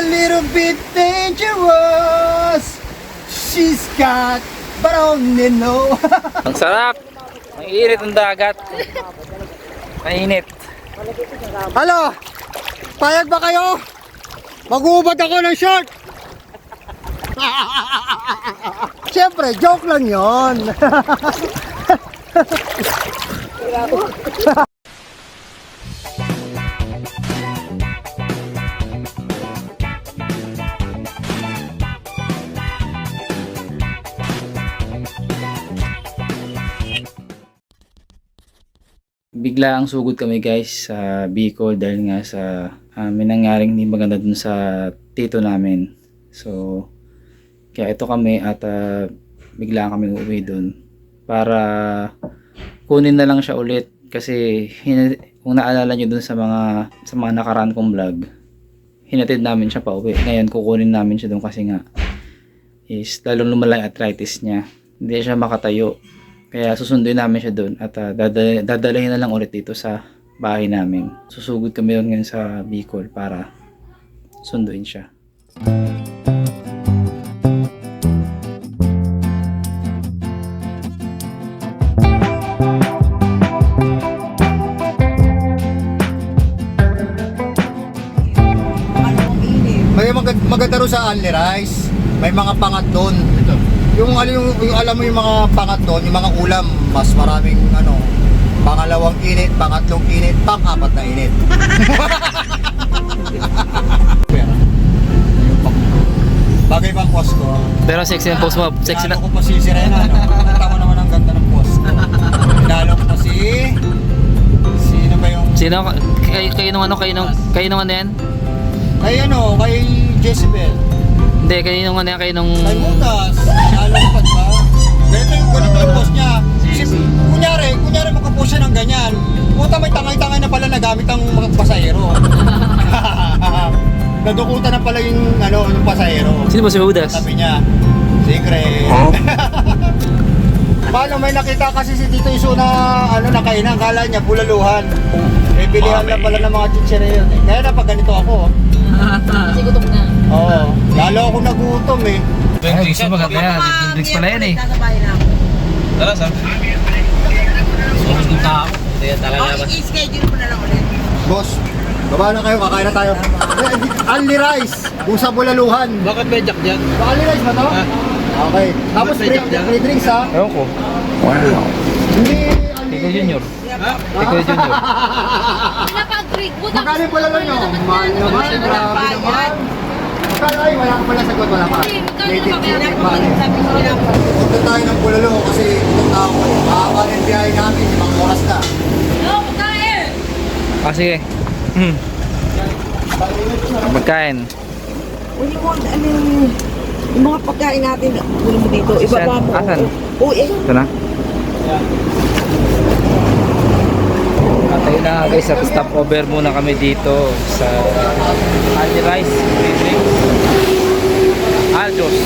A little bit dangerous. She's got, only know. Ang sarap. Ang init ng dagat. Mainit. Halo, payag ba kayo? Mag-uubad ako ng short. Siyempre, joke lang yon. Bigla ang sugod kami guys sa Bicol dahil nga sa uh, may nangyaring hindi maganda dun sa tito namin. So, kaya ito kami at ah, bigla kami uuwi dun para kunin na lang siya ulit kasi kung naalala nyo dun sa mga sa mga nakaraan kong vlog hinatid namin siya pa uwi. Ngayon kukunin namin siya dun kasi nga is lalong lumala yung arthritis niya. Hindi siya makatayo kaya susunduin namin siya doon at uh, dadal- dadalhin na lang ulit dito sa bahay namin. Susugod kami doon ngayon sa Bicol para sunduin siya. May mag- maganda rin sa Only Rice. May mga pangat doon. Yung, ano, yung, yung alam mo yung mga pangat doon, yung mga ulam, mas maraming ano, pangalawang init, pangatlong init, pang-apat na init. Bagay bang post ko? Pero sexy ang post mo. Sexy na. Pinalo ko pa si Sirena. No? Nakita ko naman ang ganda ng post ko. Pinalo ko pa si... Sino ba yung... Sino? Kayo, kayo nung ano? Kayo nung, kayo nung ano yan? Kay ano, kay Jezebel. Hindi, kayo nung ano yan? Kayo nung... Kay Mutas. Pinalo ko pa, di ba? Ganito yung ganito yung post niya. Si, kunyari, kunyari makapost siya ng ganyan. Puta may tangay-tangay na pala na gamit ang mga pasahero. Nadukutan na pala yung ano, yung pasahero. Sino ba si Judas? Sabi niya, secret. Paano may nakita kasi si Tito Iso na ano nakainan, kala niya bulaluhan. Eh bilihan lang pala ng mga chichire yun eh. Kaya na pag ganito ako. Kasi gutom na. Oo. Lalo ako nagutom eh. Ay, gusto maganda yan. Drinks pala yan eh. Tara, sir. Sobrang ng tao. Kaya talaga Okay, i-schedule mo na lang ulit. Boss, baba na kayo, kakain na tayo. Only rice, busa bulaluhan. Bakit may jack dyan? Only rice ba to? Okay. Tapos free, drinks ha. Ewan ko. Hindi, Ikaw Junior. Ikaw Junior. Magkano pala lang nyo? Mahal naman, grabe naman. Magkano ay, wala ka pala sagot, wala pa. Native chicken lang. Punta tayo ng Bulalo kasi itong tao ko, mahaba ng biyahe namin, limang oras na. No, pagkain! Ah, sige. Hmm. Magkain. Uli mo, ano yung, yung mga pagkain natin, uli mo dito, ibaba mo. Asan? Oo, eh. Ito na. Tayo na guys at stop over muna kami dito sa Aldi Rice Free Drinks. Aldos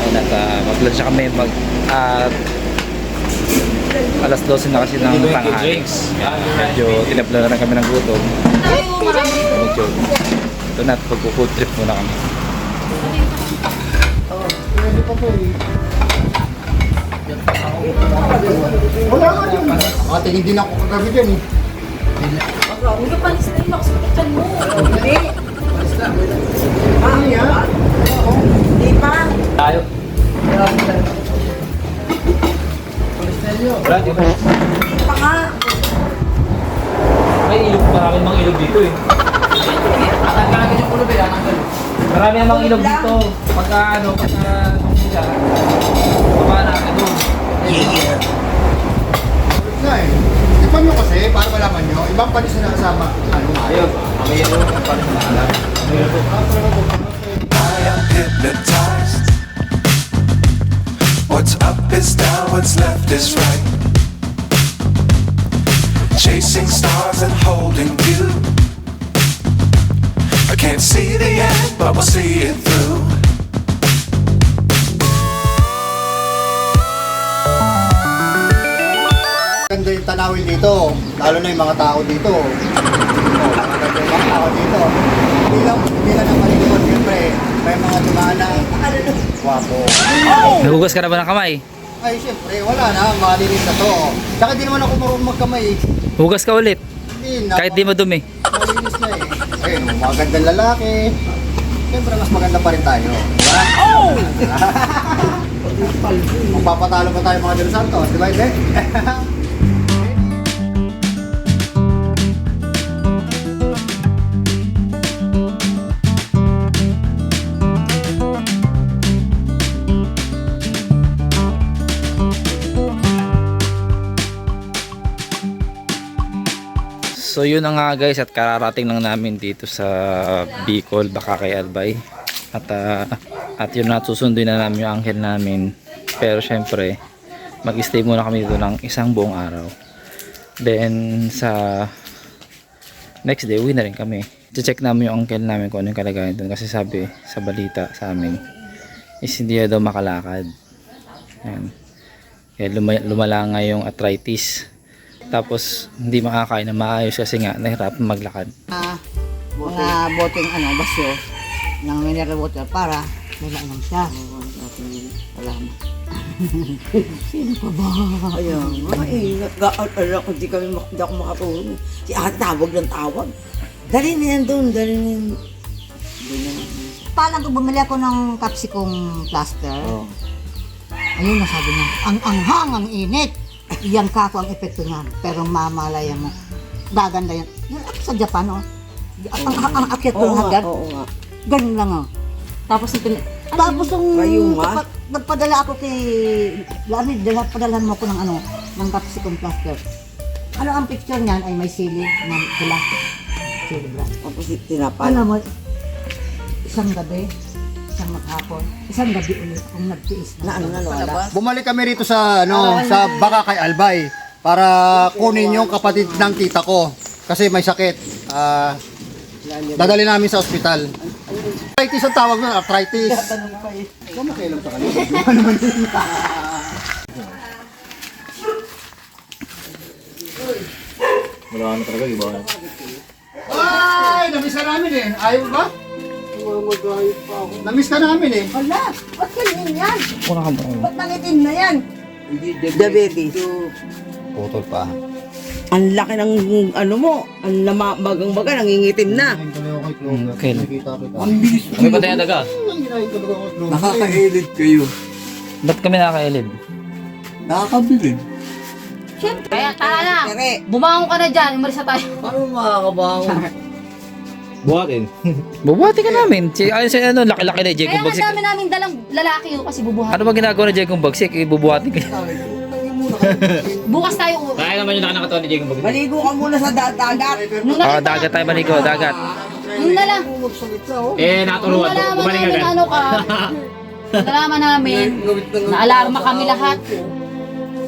Ayun at uh, mag-lunch na kami mag at alas 12 na kasi ng tanghali. medyo tinapla na kami ng gutom. Medyo ito na at pag-food trip muna kami Wala nga dyan. Nakatingin din ako kagabi dyan eh. Huwag ka palis na yung makasukitan mo. Hindi. Ano yan? Hindi pa. tayo wala dito Pa nga. May ilog, marami mga ilog dito eh. Marami namang ilog dito. Pagka ano, pagka yung mga tao dito. Oh, yung mga tao dito. Hindi lang, hindi lang ang malikot. Siyempre, may mga dumaan na wapo. Nagugas ka na ba ng kamay? Ay, siyempre, wala na. Malinis na to. Tsaka di naman ako marunong magkamay. Hugas ka ulit. Hindi na. Kahit di madumi. Malinis na eh. Ayun, mga magandang lalaki. Siyempre, mas maganda pa rin tayo. Diba? Oh! Magpapatalo pa tayo mga Del Santos. Diba, hindi? So yun na nga guys at kararating lang namin dito sa Bicol, baka kay Albay. At ah, at yun na susunduin na namin yung angkel namin. Pero syempre, mag-stay muna kami dito ng isang buong araw. Then sa next day, uwi na rin kami. check namin yung uncle namin kung ano yung kalagayan doon kasi sabi sa balita sa amin is hindi daw makalakad. Ayan. Kaya luma- lumala nga yung arthritis. Tapos hindi makakain na maayos kasi nga nahirapan maglakad. Ah, mga boteng ano, basyo ng mineral water para wala lang siya. Salamat. Sino pa ba? Ayun. Ay, nag-aalala ko, di kami mak- di ako makatulong. Si ate tawag ng tawag. Dali na yan doon, dali na yan. Palang ko bumili ako ng capsicum plaster. Ayun na sabi niya, ang anghang, ang init. Yan kako ang epekto niyan. Pero mamalaya mo. Gaganda yan. Yan ako sa Japan, oh. Ang, ang, ang akyat ko ng hagdan. oo nga. Ganun lang, oh. Tapos yung pin... Tapos nung Kayo, ma? nagpa- nagpadala ako kay Lani, dala, padalhan mo ko ng ano, ng capsicum plaster. Ano ang picture niyan ay may sili ng pula. Sili bra. Tapos tinapal. Alam mo, isang gabi, isang maghapon, isang gabi ulit kung nagtiis Na ano na wala. Bumalik kami rito sa ano sa baka kay Albay para kunin yung kapatid ng tita ko kasi may sakit. Ah dadali namin sa ospital. Arthritis ang tawag nun, arthritis. Huwag makialam sa kanila. Ano naman yun? Wala na talaga, iba. Ay, namiss ka namin eh. Ayaw ba? Namiss ka namin eh. Wala, ba't ganyan yan? Wala ka ba? Ba't nangitim na yan? Diabetes. Putol pa. Ang laki ng ano mo, ang lama, bagang baga, nangingitim na. Okay. Nakita kita. May patay na daga. Nakakailid kayo. Ba't kami nakakailid? Nakakabilib. Kaya tara na! Bumangon ka na dyan, umalis na tayo. Paano makakabangon? Buhatin. Bubuhati ka namin. Si, ay, si ano, laki-laki na Kaya kung nga bagsik. dami namin dalang lalaki yun kasi bubuhat. Ano ba ginagawa ni kung bagsik? Ibubuhatin ka. Bukas tayo uwi. Kaya naman yung nakakatawa ni kung bagsik. maligo ka muna sa da- dagat. Nung nakita, dagat tayo maligo, dagat. nung nala, Eh, nung nalaman namin ano ka, nalaman namin, na-alarma kami lahat.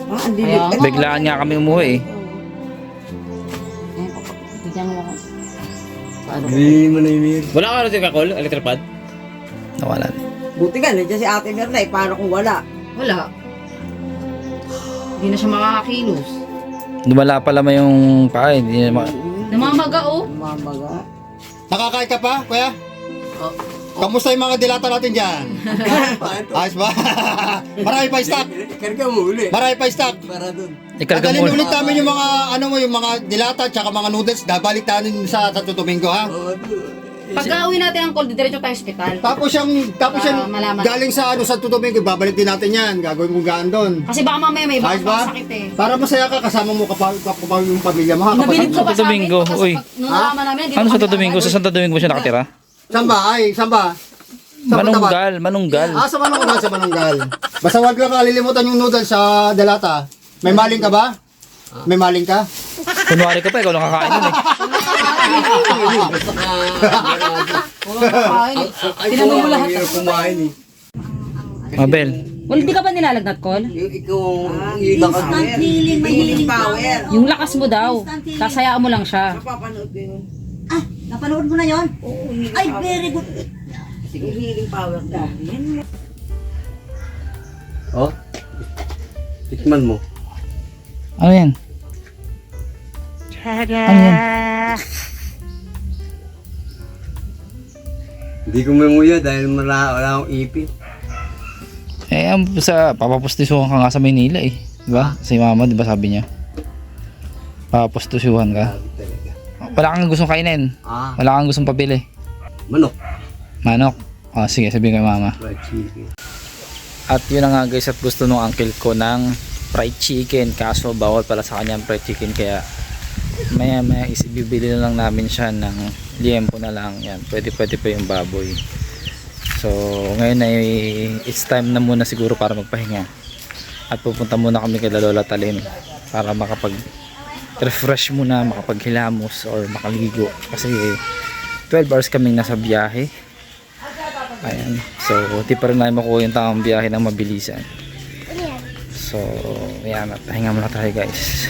Ah. Kaya nga. Biglaan nga kami umuwi eh. Hindi mo na yun. Wala ka rin kakol, electric pad? Nawala na. Buti ka, nandiyan si ate Merlay. Paano kung wala? Wala. Hindi na siya makakakilos. Lumala pala mo yung paa, eh. hindi na ma- Namamaga oh. Mamaga. Nakakain ka pa, kuya? Kamusta yung mga dilata natin dyan? Ayos ba? Marami pa stock. Karga mo uli. Marami pa stock. Para dun. Ikarga mo. ulit namin yung mga ano mo yung mga dilata tsaka mga noodles babalik namin sa Santo Domingo ha. Oo, dun. Pagka uwi natin ang call, diretso tayo ospital. Tapos yung tapos Para yung malaman. galing sa ano Santo Domingo babalik din natin yan. Gagawin kong gaan doon. Kasi baka mamaya may Ayos ibang ba? sakit eh. Para masaya ka kasama mo kapag kapag yung pamilya mo ha. Nabilib Santo sa amin. Domingo, kasi uy. pag- Nung nalaman namin, hindi Ano na sa kami Domingo? Sa. Santo Domingo siya nakatira? Samba ay samba. Samba tabat. Manunggal, manunggal. Ah, sa manunggal, sa manunggal. Basta huwag ka kalilimutan yung noodles sa dalata. May maling ka ba? May maling ka? Kunwari ka pa, ikaw lang kakain nun eh. Tinanong mo lahat. Hirap kumain eh. Mabel, Well, hindi ka ba nilalagnat, Col? Yung ikaw, iba ka Instant healing, may healing power. Yung lakas mo daw. Sasayaan mo lang siya. Napapanood ko yun. Ah, napanood mo na yon? Oo, healing Ay, power. very good. Sige, healing power dahil. Yan Oh. Tikman mo. ano yan? Ano yan? Hindi ko memuya dahil wala, wala akong ipin. Eh, ang sa papapustusuhan ka nga sa Maynila eh. Di ba? Si mama, di ba sabi niya? Papapustusuhan ka. Wala kang gustong kainin. Ah, Wala kang gustong pabili. manok. Manok. Ah, sige, sabihin kay mama. Fried chicken. At yun na nga guys at gusto nung uncle ko ng fried chicken. Kaso bawal pala sa kanya ang fried chicken kaya maya maya isibibili na lang namin siya ng liempo na lang. Yan, pwede pwede pa yung baboy. So ngayon ay it's time na muna siguro para magpahinga. At pupunta muna kami kay Lola Talim para makapag refresh muna, makapaghilamos or makaligo. Kasi 12 hours kaming nasa biyahe. Ayan. So, di pa rin namin makuha yung tamang biyahe ng mabilisan. So, ayan. At pahinga muna tayo guys.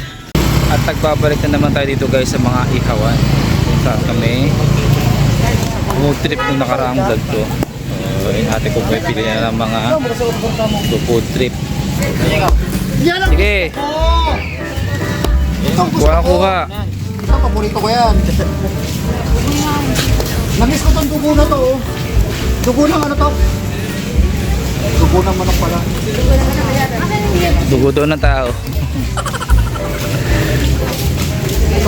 At nagbabalik na naman tayo dito guys sa mga ihawan. Kung saan kami road trip nung nakaraang vlog ko. So, yung ate ko pili na ng mga food trip. Sige, Ito, gusto kuha ko. kuha. Ito, paborito ko yan. Namiss ko tong dugo na to. oh. Dugo ng ano to? Dugo ng manok pala. Dugo daw ng tao.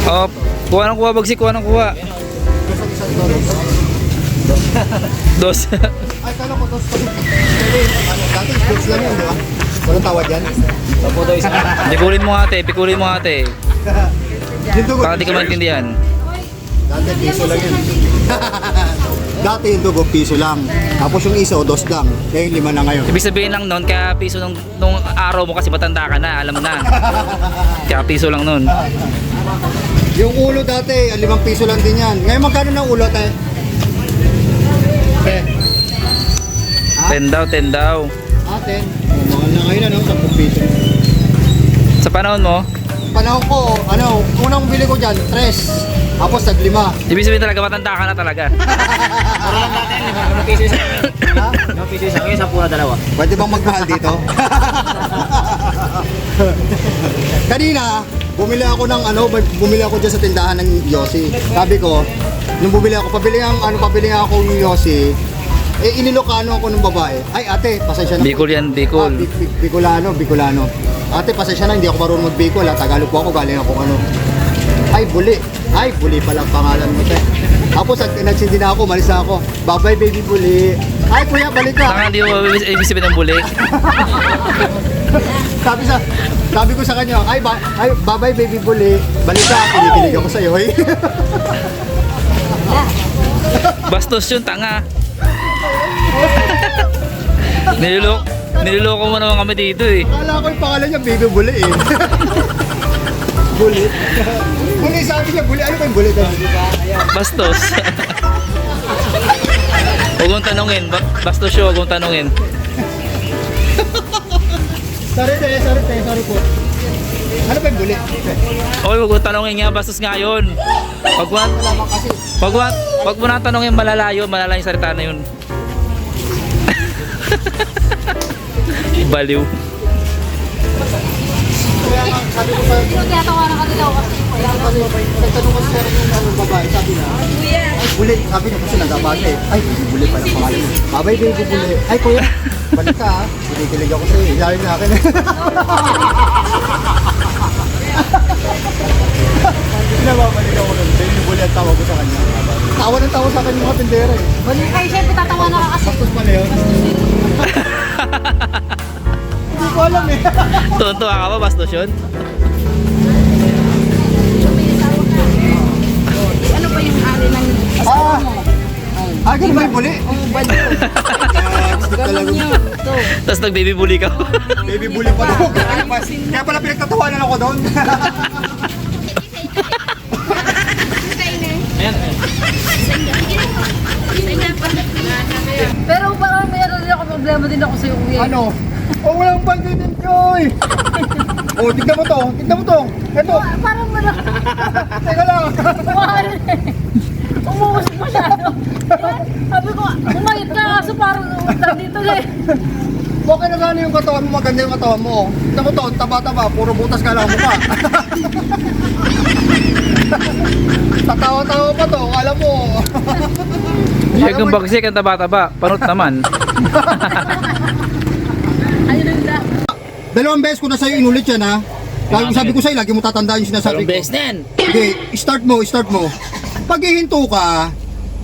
oh, kuha ng kuha bagsik, kuha ng kuha. Dos. Ay, kala ko to. Ano, dati goods lang yun, di ba? Walang tawad yan. Pikulin mo ate, pikulin mo ate. Baka di ka maintindihan. Dati piso lang yun. Dati yung dugo, piso lang. Tapos yung iso, dos lang. Kaya yung lima na ngayon. Ibig sabihin lang noon, kaya piso nung, nung araw mo kasi matanda ka na, alam mo na. Kaya piso lang noon. Yung ulo dati, ah, limang piso lang din yan. Ngayon magkano ng ulo, te? Te. Ten daw, ten daw. Aten. Oh, mahal na ngayon, ano? 10 piso. Sa panahon mo, Panahon ko, ano, unang bili ko dyan, tres. Tapos naglima. ibig sabihin talaga matanda ka na talaga. Pwede bang magmahal dito? Kanina, bumili ako ng ano, bumili ako dyan sa tindahan ng Yossi. Sabi ko, nung bumili ako, pabili ang ano, pabili nga ako ng Yossi, eh inilokano ako ng babae. Ay ate, pasensya na. Bicol yan, Ah, Bicol. Bic- Bic- Bicolano, Bicolano. Ate, pasensya na, hindi ako marunong mag-Bicol. Tagalog po ako, galing ako ano. Ay, buli. Ay, buli pala ang pangalan mo, te. Tapos, nag nagsindi na ako, malis na ako. Bye-bye, baby buli. Ay, kuya, balik ka. Saka hindi mo ibig ibig sabihin ng buli. sabi sa sabi ko sa kanya, ay, ba, ay bye-bye, baby buli. Balik ka, kinikilig ako sa'yo, eh. Bastos yun, tanga. Niloloko, niloloko mo naman kami dito eh. Akala ko yung pangalan niya, baby buli, eh. buli. buli, sabi niya, buli. Ano ba yung buli? Bastos. Huwag mong tanungin. Ba- Bastos siya, huwag mong tanungin. Sorry, te, sorry, te, sorry po. Ano ba yung buli? Oy, huwag mong tanungin nga, bastos nga yun. Wag mo, Malaman kasi. wag mo, na tanungin malalayo, malalayo yung salita na yun. Baliw. Sabi ko sa Tinatawanan ka nila kasi Kaya kasi, nagtanong ko sa yung ano, babae, sabi na, ay, buli. Sabi niya kasi nagabate. Ay, buli pala pangalan. Babay, baby, buli. Ay, kuya, balik ka ha. Kinikilig ako sa'yo. Ilalim na akin. Pinababalik ako nun. Baby, buli ang tawag ko sa kanya. Tawa ng tawa sa akin yung mga tindera eh. Bali kayo syempre tatawanan ka kasi. Bastos pala yun. Hindi ko alam eh. Tuntua ka ba, bastos yun? Ano ba yung ari ng Ah! Ah, ganun ba yung buli? Oo, bali. talaga. Tapos nag-baby bully ka. Baby bully pa daw. Kaya pa- Kaya pala pinagtatawanan ako doon. Pero parang ano din ako problema din ako sa iyo kuya. ano? Oh, walang bangkay din, Joy! oh, tignan mo to. Tignan mo to. Ito. Parang wala. Teka lang. Eh. Umuusok masyado. Sabi ko, umayit ka kaso parang dito eh. Okay na gano'n yung katawan mo. Maganda yung katawan mo. oh. Tignan mo to. Taba-taba. Puro butas ka lang ang mukha. Tatawa-tawa pa to. Kala mo. Siya kung bagsik ang taba-taba, panot naman. Dalawang beses ko na sa'yo inulit yan ha. Lagi sabi ko sa'yo, lagi mo tatandaan yung sinasabi ko. na yan. Okay, start mo, start mo. Pag hihinto ka,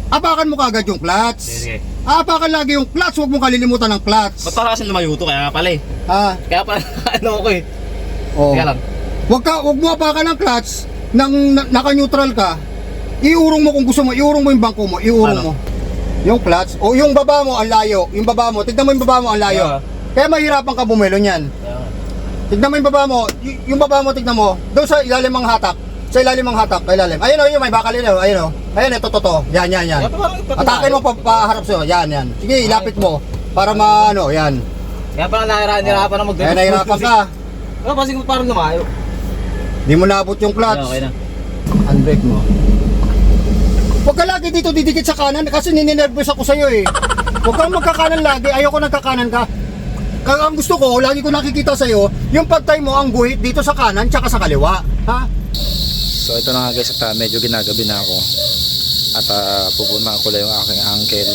apakan mo kagad yung clutch. Sige. Apakan lagi yung clutch, huwag mong kalilimutan ng clutch. Ba't para kasi lumayo to? Kaya nga pala eh. Ha? Kaya pala ano ako eh. Oh. Kaya lang. Huwag ka, huwag mo apakan ng clutch nang na, naka-neutral ka. Iurong mo kung gusto mo, iurong mo yung bangko mo, iurong Ano? mo. Yung clutch, o yung baba mo, ang layo. Yung baba mo, tignan mo yung baba mo, ang layo. Yeah. Kaya mahirapan ka bumelo niyan. Tignan mo yung baba mo, y- yung baba mo, tignan mo, doon sa ilalim ng hatak. Sa ilalim ng hatak, sa ilalim. Ayun o, yun, may bakal yun o, ayun o. Ayun, ito, to, to. Yan, yan, yan. Atakin mo pa, paharap sa'yo, yan, yan. Sige, ilapit mo. Para ma, ano, yan. Kaya pala nahirapan na mag Kaya nahirapan ka. Ano kasi kung parang lumayo. Di mo naabot yung clutch. Okay na. Handbrake mo. Huwag ka lagi dito didikit sa kanan kasi nininervous ako sa'yo eh. Huwag kang magkakanan lagi, ayoko nagkakanan ka. Kaya ang gusto ko, lagi ko nakikita sa'yo, yung pagtay mo ang guhit dito sa kanan tsaka sa kaliwa. Ha? So ito na nga guys at ah, medyo ginagabi na ako. At uh, pupunta ko lang yung aking uncle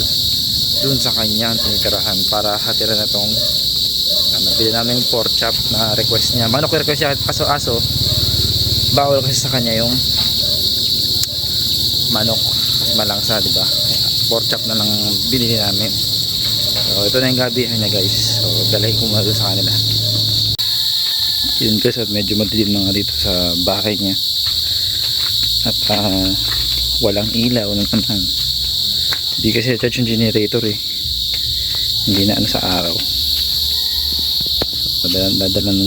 dun sa kanyang tinitirahan para hatiran na tong uh, nabili namin pork chop na request niya. Manok request niya kaso aso bawal kasi sa kanya yung manok kasi malangsa di ba? Pork chop na lang binili namin. So ito na yung gabihan niya guys. So dalhin ko muna sa kanila. Yun guys at medyo madilim na nga dito sa bahay niya. At ah, walang ilaw na naman hindi kasi charge yung generator eh. Hindi na ano sa araw. So dadalan dadalan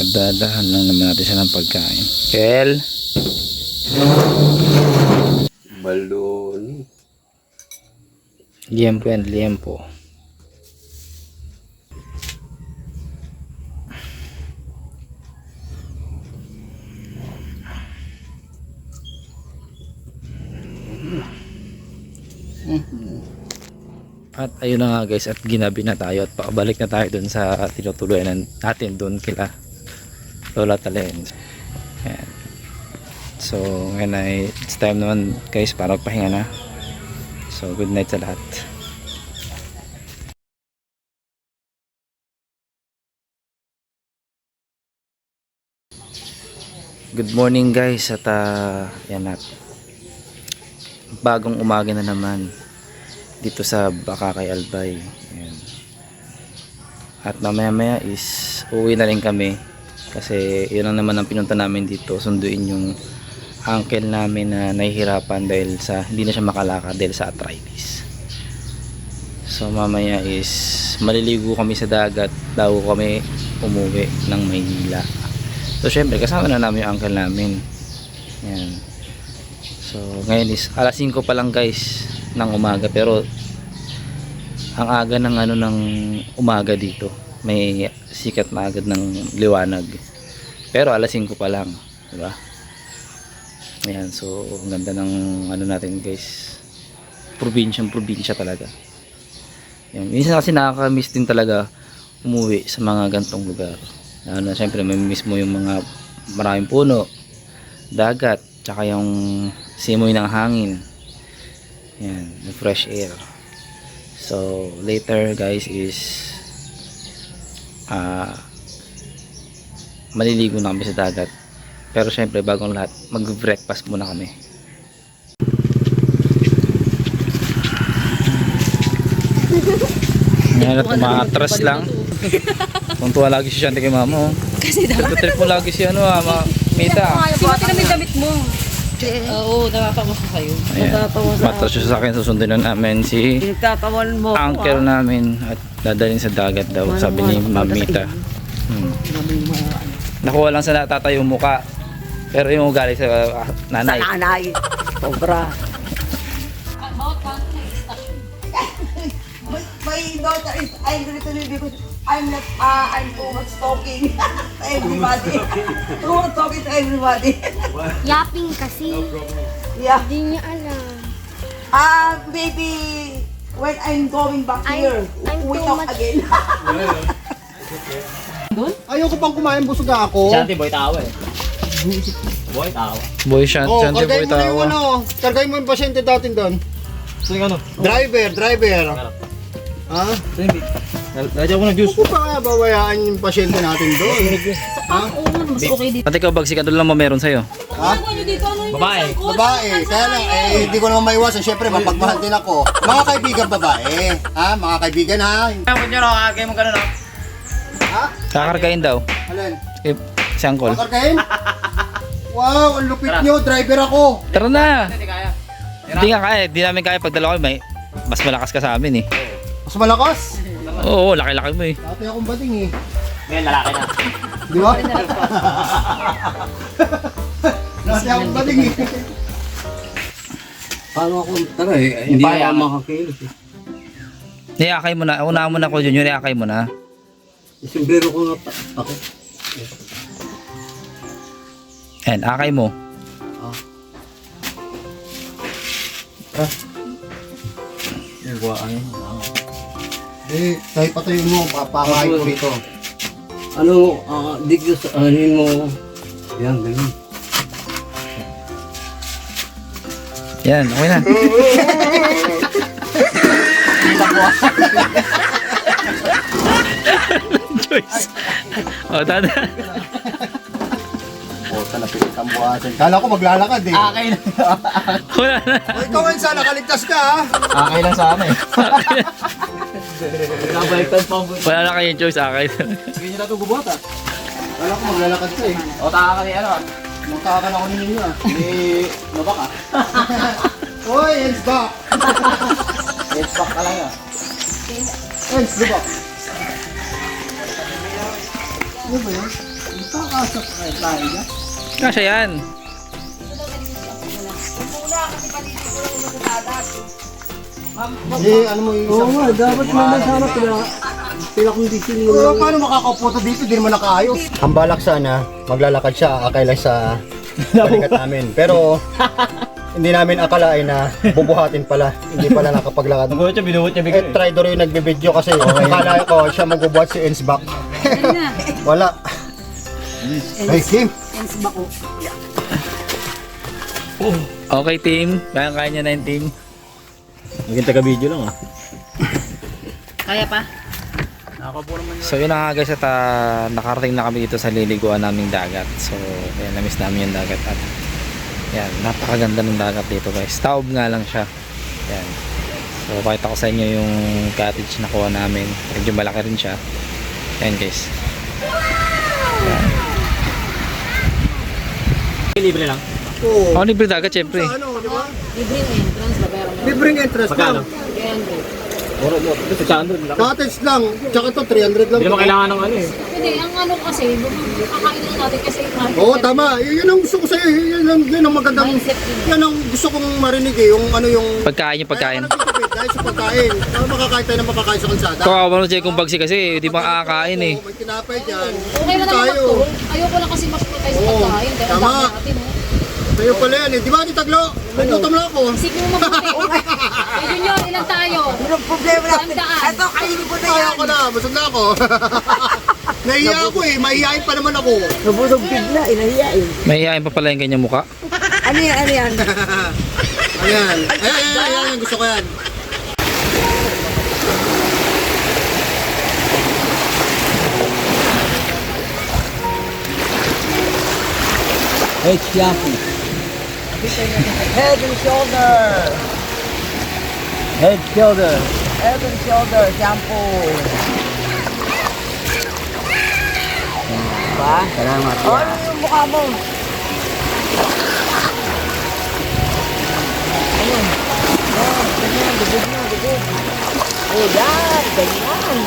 dadadahan lang naman natin siya ng pagkain. Kel? Balon. Liempo yan liempo At ayun na nga guys at ginabi na tayo at pakabalik na tayo dun sa tinutuluyan natin dun kila Lola Talen. Ayan. So ngayon ay it's time naman guys para magpahinga na. So good night sa lahat. Good morning guys at uh, yan at bagong umaga na naman dito sa Bakakay Albay. Ayan. At mamaya maya is uwi na rin kami kasi yun lang naman ang pinunta namin dito sunduin yung uncle namin na nahihirapan dahil sa hindi na siya makalakad dahil sa arthritis. So mamaya is maliligo kami sa dagat daw kami umuwi ng Maynila. So syempre kasama na namin yung uncle namin. Yan. So ngayon is alas 5 pa lang guys ng umaga pero ang aga ng ano ng umaga dito may sikat na agad ng liwanag pero alas 5 pa lang di ba ayan so ang ganda ng ano natin guys. Probinsyang probinsya talaga. Yan. minsan kasi nakakamiss din talaga umuwi sa mga gantong lugar. Ano syempre may miss mo yung mga maraming puno dagat tsaka yung simoy ng hangin. Yan yung fresh air. So later guys is ah maliligo na kami sa dagat pero syempre bagong lahat mag breakfast muna kami Ngayon at umaatras lang. Tuntua lagi si Shanti kay mama. oh. Kasi dapat. Trip mo lagi si ano ah, ma Mita. Simati namin damit mo. Oo, nakakawa ko sa'yo. Ayan. Matras siya sa akin, susundan na namin si Pinagtatawan mo uncle namin at dadalhin sa dagat daw, sabi ni Mamita. Hmm. Nakuha lang sa natatayo muka. Pero yung ugali sa ah, Sa nanay. nanay. Sobra. My, my daughter is angry to me because I'm not, uh, I'm too much talking to everybody. too much talking to everybody. Yapping kasi. yeah. Hindi niya alam. Ah, maybe when I'm going back I'm- here, I'm we talk much- again. Ayoko pang kumain busog ako. Shanti boy tawa eh. Boy tawa. Boy Shant, Oh, Shanti boy mo na yung tawa. ano, kargay mo yung pasyente datin doon. Saan yung ano? Driver, driver. Ha? Lagyan ko ng juice. Kung pa babayaan yung pasyente natin doon? Ah, oo nga, mas okay dito. At ikaw bagsik, ano lang mo meron sa'yo? Ha? Ano? Ano Babae. Babae, kaya lang, eh, hindi ko naman maiwasan. Siyempre, mapagmahal din ako. Mga kaibigan babae. Ha? Mga kaibigan ha? Kaya nyo ro, kaya mo gano'n Ha? Kakargain daw. Alin? Si Uncle. Kakargahin? Wow, ang lupit nyo. Driver ako. Tara na! Hindi kaya. Hindi nga kaya, hindi namin kaya pag dalawa may mas malakas ka sa amin eh. Mas malakas. Oo, laki-laki mo eh. Dati akong bading eh. Ngayon, lalaki na. Di ba? Dati akong bading eh. Paano ako, tara eh, hindi ako makakilos eh. Niyakay mo na, unahan mo na ko yun, niyakay mo na. Isumbero ko nga pa, ako. Ayan, akay mo. Eh, tayo patayin mo. Papakain ko rito. Ano, ah, dito sa anin mo. Yan, ganun. Yan, okay na. Choice. O, tada. O, talapit ang buhasan. Kala ko maglalakad eh. Akay lang. Wala na. O, ikaw man sana, kaligtas ka ha. Akay lang sana eh. Nabaliktad pa mo. Wala na kayong choice, akay. Sige nyo na ito gubot ah. Kala ko maglalakad ka eh. O, taka ka ni ano ah. Magkakakan ako ninyo ah. Hindi, mabak ah. Hoy, hands back! Let's back ka lang ah. Hands back! Ano ba yun? Magkakasap ka tayo dyan? Kasya yan. Hindi, ano mo yung Oo nga, dapat naman sana pila, pinakondisyon mo Pero lang. paano makakapunta dito? Di naman nakaayos. Ang balak sana, maglalakad siya, akay lang sa balikat namin. Pero, hindi namin akalain na bubuhatin pala. Hindi pala nakapaglakad. Nagulat siya, binuhot niya Eh, try do rin nagbibideo kasi akala ko siya magbubuhat si Ensback. Wala. Hey, Kim! Okay, team. Kaya-kaya niya na yung team. Maging taga-video lang ah. Kaya pa? So yun na nga guys at ah, nakarating na kami dito sa liliguan naming dagat. So ayan, na-miss namin yung dagat at yan, napakaganda ng dagat dito guys. Taob nga lang siya. Yan. So pakita ko sa inyo yung cottage na kuha namin. Medyo malaki rin siya. Yan guys. Libre lang. Oo. Oh, libre dagat syempre. Sa ano, di ba? Libre yung entrance, babayaran mo. Libreng entrance. Magkano? 300. Moro mo. Ito sa 100 lang. Cottage lang. Tsaka to 300 lang. Hindi naman kailangan ng ano eh. Hindi, ang ano kasi, kakain lang natin kasi kahit Oo, tama. Yun ang gusto ko sa'yo. Yun ang, yun ang magandang... Yan ang gusto kong marinig eh. Yung ano yung... Pagkain yung pagkain. Nagtitipid dahil sa pagkain. Para makakain tayo ng makakain sa kalsada. Kawawa mo siya kung bagsi kasi, di ba kakakain eh. May tinapay dyan. Okay na naman tayo. magtulong. Ayoko lang kasi mas tayo sa pagkain. Ang tama. Sa'yo pala yan eh. Di ba, Ate Taglo? May gutom na ako. Isipin mo mabuti. Eh, Junior, ilan tayo? Anong problema natin? Tandaan. Ito, kainin ko na yan. ako na. Busog na ako. Nahiya ako eh. Mahihain pa naman ako. Nabulog bigla, inahiyain. Mahihayin pa pala yung kanyang muka. Ano yan, ano yan? Ayan. Ayan, ayan, ayan, ayan. Gusto ko yan. Hey, Chiaki. Head and shoulder. Head, shoulder. Head and shoulder shampoo. Diba? Salamat. O, ano yung mukha mo? Ayun. Oh, ganyan, dugod na, dugod. Oh, yan, ganyan.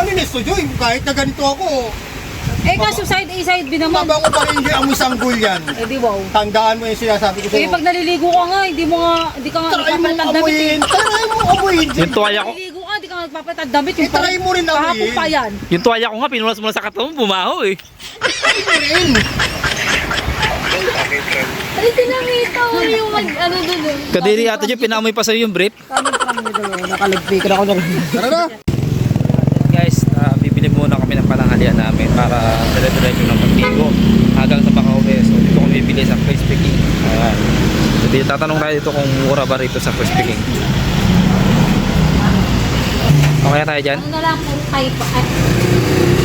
Malinis to, Joy. Kahit na ganito ako. Eh, kaso side A, side B naman. Mabango pa rin hindi amoy sanggol yan. Eh, di wow. Tandaan mo yung sinasabi ko Eh, sa'yo. pag naliligo ka nga, hindi mo nga, hindi ka nga Try mo nagpapalit ng damit. eh. amuyin. Try mo amuyin. Yung tuwalya ko, Naliligo ka, hindi ka nga nagpapalit ng damit. Eh, try mo rin Kahapon amuyin. pa yan. yung tuwalya ko nga, pinunas mo na sa katawan, bumaho eh. rin. Ay, tinamita mo yung mag, ano eh. Kadiri ata dyan, pinamoy pa sa'yo yung brief. Nakalagpikan ako ng... Tara na. Muna kami ng pananghalian namin para dire-diretso ng pagtigo hanggang sa Makauwi. So dito kami bibili sa Crispy King. Ayan. Hindi, tatanong tayo dito kung mura ba rito sa Crispy King. Okay tayo dyan? Ano na lang po kayo po. Ay,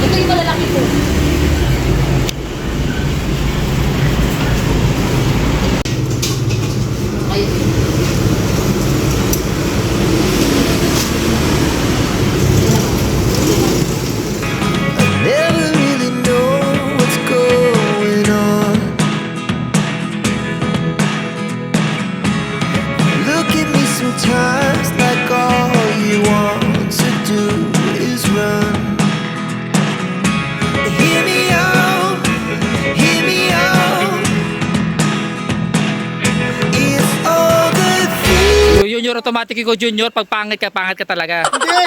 ito yung malalaki po. Automatic ko junior. Pag pangit ka, pangit ka talaga. Hindi.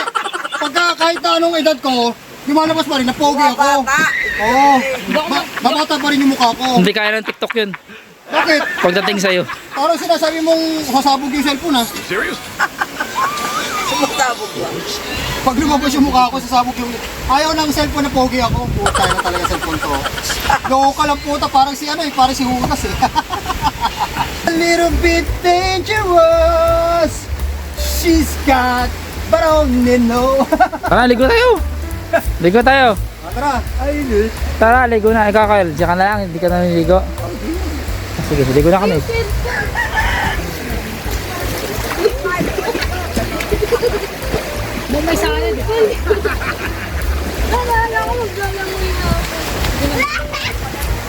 Pagka kahit na anong edad ko, lumalabas pa rin, napogi ako. Oo. Ba- babata pa rin yung mukha ko. Hindi kaya ng TikTok yun. Bakit? Pagdating sa'yo. Parang sinasabi mong sasabog yung cellphone ha. Sumasabog ba? Pag lumabas yung mukha ko, sasabog yung... Ayaw ng cellphone na pogi ako. Puta na talaga cellphone to. Loko ka lang puta, parang si ano eh, parang si Hutas eh. A little bit dangerous. She's got, but I only know. Tara, ligo tayo. Ligo tayo. Ah, Tara, ay, Lord. Tara, ligo na. Ikaw, Kyle. Diyan ka na lang. Hindi ka na niligo. Sige, ligo na kami. May salad. Nalala ko maglalangoy na ako.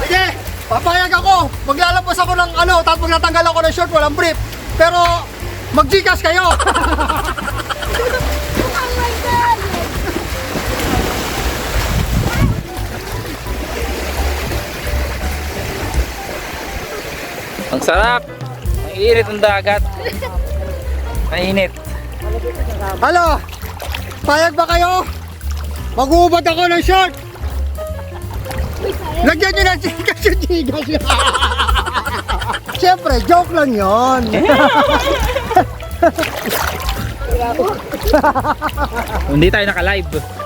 Sige, papayag ako. Maglalabas ako ng ano, tapos natanggal ako ng short, walang brief. Pero, mag-gcash kayo. Oh my God! Ang sarap. Ang init ng dagat. Mainit. Halo, payag ba kayo? Mag-uubad ako ng short. Lagyan nyo ng gcash yung gcash. Siyempre, joke lang yon. Hindi tayo naka-live.